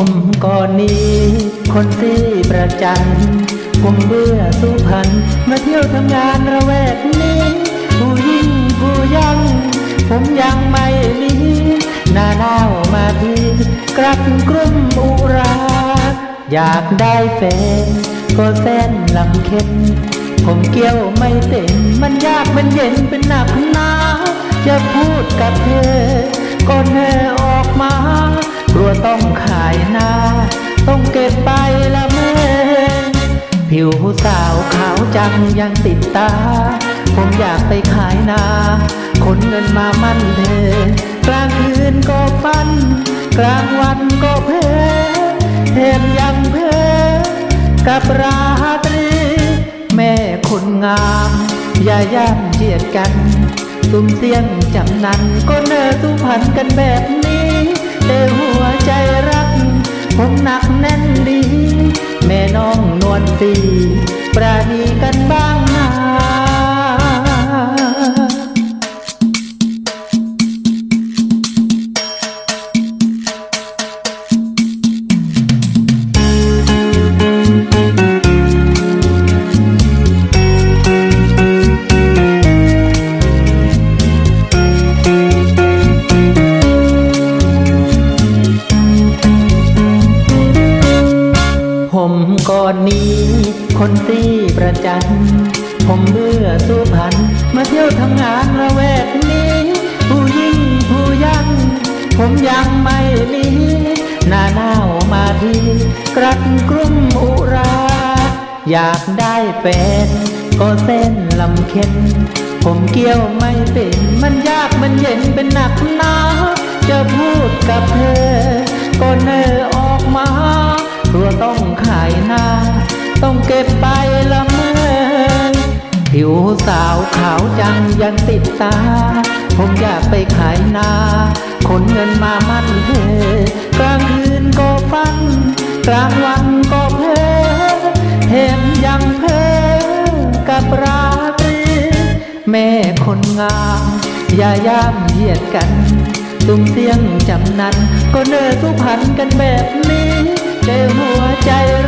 ผมก่อนนี้ คนซี่ประจันผมเบื่อสุพรรณมาเที่ยวทำงานระแวกนี้ ผู้ยิ่งผู้ยัง ผมยังไม่มีหน้าหนาวมาทีกลับกลุ่มอุรา อยากได้แฟนก็แสนลำเค็นผมเกี่ยวไม่เต็มมันยากมันเย็นเป็นหนักหนาจะพูดกับเธอก็เธอออกมา กลัวต้องขายหน้า ต้องเก็บไปละเมอผิวสาวขาวจังยังติดตา ผมอยากไปขายนาขนเงินมามั่นเธอกลางคืนก็ฟัน กลางวันก็เพ้อแถมยังเพ้อกับราตรี แม่คนงาม อย่าย่ำเจียดกันตุ้มเสียงจำนันก็เนอสุพรรณกันแบบนี้ แต่หัวใจรัก ผมหนักแน่นดี แม่น้องนวลตีปราณีกันบ้าง ผมก่อนนี้ คนที่ประจัน ผมเบื่อสุพรรณมาเที่ยวทำงานระแวกนี้ ผู้ยิ่งผู้ยัง ผมยังไม่มีหน้าหนาวมาทีกรัดกรุงอุรา อยากได้แฟนก็เส้นลำเค็นผมเกี่ยวไม่เป็นมันยากมันเย็นเป็นหนักหนาจะพูดกับเธอ ก็เนอออกมากลัวต้อ ต้องเก็บไปละเมอผิวสาวขาวจังยังติดตา ผมอยากไปขายนาขนเงินมามั่นเธอกลางคืนก็ฟัน กลางวันก็เพ้อเห็นยังเพ้อกับราตรีแม่คนงามอย่าย่ำเหยียดกันตุ้มเสียงจำนันก็เนอสุพรรณกันแบบนี้แต่หัวใจร